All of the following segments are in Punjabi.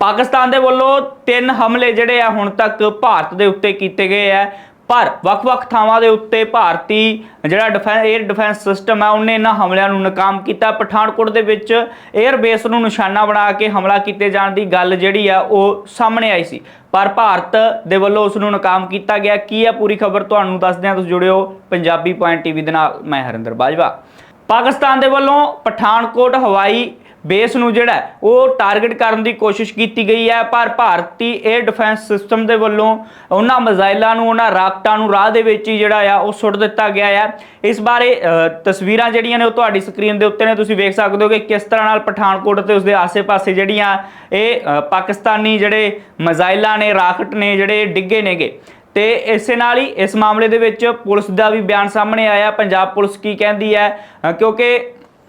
ਪਾਕਿਸਤਾਨ ਦੇ ਵੱਲੋਂ ਤਿੰਨ ਹਮਲੇ ਜਿਹੜੇ ਆ ਹੁਣ ਤੱਕ ਭਾਰਤ ਦੇ ਉੱਤੇ ਕੀਤੇ ਗਏ ਆ। ਪਰ ਵੱਖ-ਵੱਖ ਥਾਵਾਂ ਦੇ ਉੱਤੇ ਭਾਰਤੀ ਜਿਹੜਾ ਡਿਫੈਂਸ 에ਅਰ ਡਿਫੈਂਸ ਸਿਸਟਮ ਹੈ ਉਹਨੇ ਇਹਨਾਂ ਹਮਲਿਆਂ ਨੂੰ ਨਾਕਾਮ ਕੀਤਾ। ਪਠਾਨਕੋਟ ਦੇ ਵਿੱਚ 에ਅਰ ਬੇਸ ਨੂੰ ਨਿਸ਼ਾਨਾ ਬਣਾ ਕੇ ਹਮਲਾ ਕੀਤੇ ਜਾਣ ਦੀ ਗੱਲ ਜਿਹੜੀ ਆ, ਉਹ ਸਾਹਮਣੇ ਆਈ ਸੀ। ਪਰ ਭਾਰਤ ਦੇ ਵੱਲੋਂ ਉਸ ਨੂੰ ਨਾਕਾਮ ਕੀਤਾ ਗਿਆ। ਕੀ ਹੈ ਪੂਰੀ ਖਬਰ ਤੁਹਾਨੂੰ ਦੱਸਦੇ ਹਾਂ। ਤੁਸੀਂ ਜੁੜਿਓ ਪੰਜਾਬੀ ਪੁਆਇੰਟ ਟੀਵੀ ਦੇ ਨਾਲ। ਮੈਂ ਹਰਿੰਦਰ ਬਾਜਵਾ। ਪਾਕਿਸਤਾਨ ਦੇ ਵੱਲੋਂ ਪਠਾਨਕੋਟ ਹਵਾਈ ਬੇਸ ਨੂੰ ਜਿਹੜਾ ਉਹ ਟਾਰਗੇਟ ਕਰਨ ਦੀ ਕੋਸ਼ਿਸ਼ ਕੀਤੀ ਗਈ ਹੈ, ਪਰ ਭਾਰਤੀ 에ਅਰ ਡਿਫੈਂਸ ਸਿਸਟਮ ਦੇ ਵੱਲੋਂ ਉਹਨਾਂ ਮਿਜ਼ਾਈਲਾਂ ਨੂੰ, ਉਹਨਾਂ ਰਾਕਟਾਂ ਨੂੰ ਰਾਹ ਦੇ ਵਿੱਚ ਹੀ ਜਿਹੜਾ ਆ, ਉਹ ਸੁੱਟ ਦਿੱਤਾ ਗਿਆ ਹੈ ਇਸ ਬਾਰੇ ਤਸਵੀਰਾਂ ਜਿਹੜੀਆਂ ਨੇ ਉਹ ਤੁਹਾਡੀ ਸਕਰੀਨ ਦੇ ਉੱਤੇ ਨੇ, ਤੁਸੀਂ ਵੇਖ ਸਕਦੇ ਹੋ ਕਿ ਕਿਸ ਤਰ੍ਹਾਂ ਨਾਲ ਪਠਾਨਕੋਟ ਤੇ ਉਸਦੇ ਆਸੇ ਪਾਸੇ ਜਿਹੜੀਆਂ ਇਹ ਪਾਕਿਸਤਾਨੀ ਜਿਹੜੇ ਮਿਜ਼ਾਈਲਾਂ ਨੇ ਰਾਕਟ ਨੇ, ਜਿਹੜੇ ਡਿੱਗੇ ਨੇਗੇ। ਤੇ ਇਸੇ ਨਾਲ ਹੀ ਇਸ ਮਾਮਲੇ ਦੇ ਵਿੱਚ ਪੁਲਿਸ ਦਾ ਵੀ ਬਿਆਨ ਸਾਹਮਣੇ ਆਇਆ। ਪੰਜਾਬ ਪੁਲਿਸ ਕੀ ਕਹਿੰਦੀ ਹੈ ਕਿਉਂਕਿ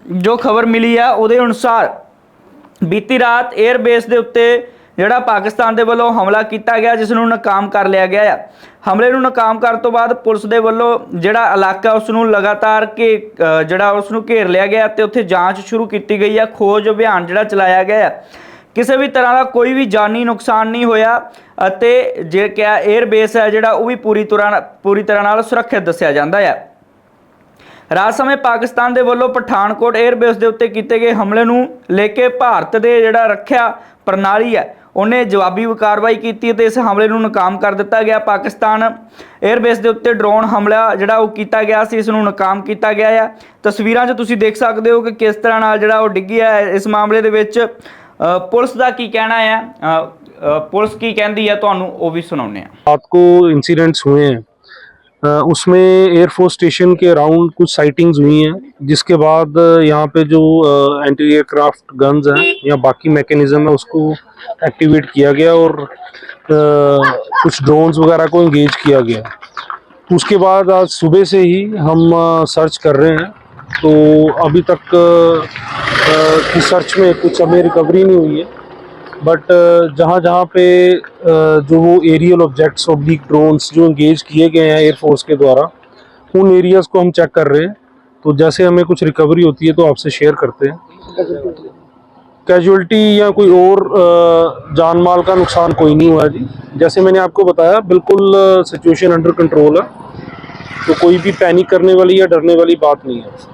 ਜੋ ਖਬਰ ਮਿਲੀ ਆ, ਉਹਦੇ ਅਨੁਸਾਰ ਬੀਤੀ ਰਾਤ 에ਅਰਬੇਸ ਦੇ ਉੱਤੇ ਜਿਹੜਾ ਪਾਕਿਸਤਾਨ ਦੇ ਵੱਲੋਂ ਹਮਲਾ ਕੀਤਾ ਗਿਆ, ਜਿਸ ਨੂੰ ਨਾਕਾਮ ਕਰ ਲਿਆ ਗਿਆ ਆ। ਹਮਲੇ ਨੂੰ ਨਾਕਾਮ ਕਰਨ ਤੋਂ ਬਾਅਦ ਪੁਲਿਸ ਦੇ ਵੱਲੋਂ ਜਿਹੜਾ ਇਲਾਕਾ, ਉਸ ਨੂੰ ਲਗਾਤਾਰ ਕਿ ਜਿਹੜਾ ਉਸ ਨੂੰ ਘੇਰ ਲਿਆ ਗਿਆ ਤੇ ਉੱਥੇ ਜਾਂਚ ਸ਼ੁਰੂ ਕੀਤੀ ਗਈ ਆ, ਖੋਜ ਅਭਿਆਨ ਜਿਹੜਾ ਚਲਾਇਆ ਗਿਆ ਆ। ਕਿਸੇ ਵੀ ਤਰ੍ਹਾਂ ਦਾ ਕੋਈ ਵੀ ਜਾਨੀ ਨੁਕਸਾਨ ਨਹੀਂ ਹੋਇਆ ਅਤੇ ਜੇ ਕਿਹਾ 에ਅਰ ਬੇਸ ਹੈ ਜਿਹੜਾ, ਉਹ ਵੀ ਪੂਰੀ ਤਰ੍ਹਾਂ ਪੂਰੀ ਤਰ੍ਹਾਂ ਨਾਲ ਸੁਰੱਖਿਅਤ ਦੱਸਿਆ ਜਾਂਦਾ ਹੈ ਰਾਤ ਸਮੇਂ ਪਾਕਿਸਤਾਨ ਦੇ ਵੱਲੋਂ ਪਠਾਨਕੋਟ 에ਅਰਬੇਸ ਦੇ ਉੱਤੇ ਕੀਤੇ ਗਏ ਹਮਲੇ ਨੂੰ ਲੈ ਕੇ ਭਾਰਤ ਦੇ ਜਿਹੜਾ ਰੱਖਿਆ ਪ੍ਰਣਾਲੀ ਹੈ, ਉਹਨੇ ਜਵਾਬੀ ਕਾਰਵਾਈ ਕੀਤੀ ਤੇ ਇਸ ਹਮਲੇ ਨੂੰ ਨਾਕਾਮ ਕਰ ਦਿੱਤਾ ਗਿਆ। ਪਾਕਿਸਤਾਨ 에ਅਰਬੇਸ ਦੇ ਉੱਤੇ ਡਰੋਨ ਹਮਲਾ ਜਿਹੜਾ ਉਹ ਕੀਤਾ ਗਿਆ ਸੀ, ਇਸ ਨੂੰ ਨਾਕਾਮ ਕੀਤਾ ਗਿਆ ਹੈ ਤਸਵੀਰਾਂ 'ਚ ਤੁਸੀਂ ਦੇਖ ਸਕਦੇ ਹੋ ਕਿ ਕਿਸ ਤਰ੍ਹਾਂ ਨਾਲ ਜਿਹੜਾ ਉਹ ਡਿੱਗੀ ਹੈ। ਇਸ ਮਾਮਲੇ ਦੇ ਵਿੱਚ ਪੁਲਿਸ ਦਾ ਕੀ ਕਹਿਣਾ ਹੈ? ਪੁलिस की कहती है तो वो भी सुनाने आपको इंसिडेंट्स हुए हैं उसमें एयरफोर्स स्टेशन के अराउंड कुछ साइटिंग्स हुई हैं, जिसके बाद यहाँ पे जो एंटी एयरक्राफ्ट गन्स हैं, या बाकी मैकेनिज्म है, उसको एक्टिवेट किया गया और कुछ ड्रोन्स वगैरह को इंगेज किया गया। उसके बाद आज सुबह से ही हम सर्च कर रहे हैं। तो अभी तक की सर्च में कुछ हमें रिकवरी नहीं हुई है। बट जहाँ जहाँ पे जो वो एरियल ऑब्जेक्ट्स ओब्लिक ड्रोन्स जो इंगेज किए गए हैं एयरफोर्स के द्वारा, उन एरियाज़ को हम चेक कर रहे हैं। तो जैसे हमें कुछ रिकवरी होती है तो आपसे शेयर करते हैं। कैजुअल्टी या कोई और जान माल का नुकसान कोई नहीं हुआ जी। जैसे मैंने आपको बताया, बिल्कुल सिचुएशन अंडर कंट्रोल है। तो कोई भी पैनिक करने वाली या डरने वाली बात नहीं है।